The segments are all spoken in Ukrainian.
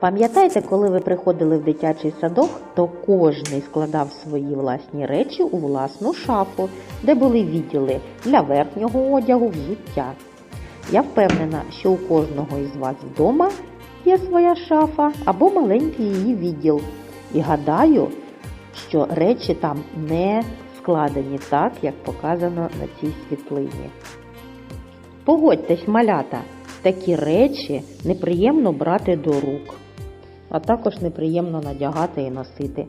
Пам'ятаєте, коли ви приходили в дитячий садок, то кожний складав свої власні речі у власну шафу, де були відділи для верхнього одягу, взуття. Я впевнена, що у кожного із вас вдома є своя шафа або маленький її відділ. І гадаю, що речі там не складені так, як показано на цій світлині. Погодьтесь, малята, такі речі неприємно брати до рук, а також неприємно надягати і носити.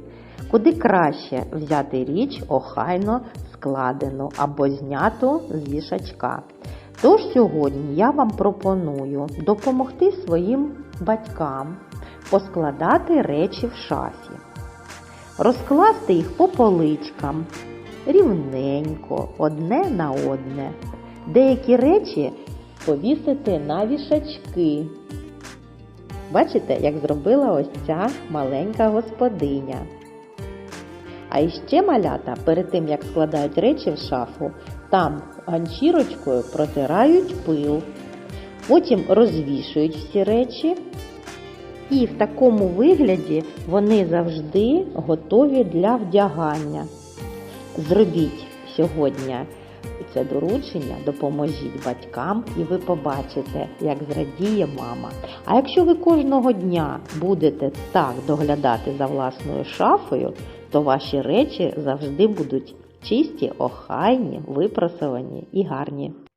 Куди краще взяти річ охайно складену або зняту з вішачка. Тож сьогодні я вам пропоную допомогти своїм батькам поскладати речі в шафі, розкласти їх по поличкам рівненько, одне на одне. Деякі речі повісити на вішачки. Бачите, як зробила ось ця маленька господиня. А іще малята, перед тим як складають речі в шафу, там ганчірочкою протирають пил, потім розвішують всі речі, і в такому вигляді вони завжди готові для вдягання. Зробіть сьогодні це доручення, допоможіть батькам, і ви побачите, як зрадіє мама. А якщо ви кожного дня будете так доглядати за власною шафою, то ваші речі завжди будуть чисті, охайні, випросовані і гарні.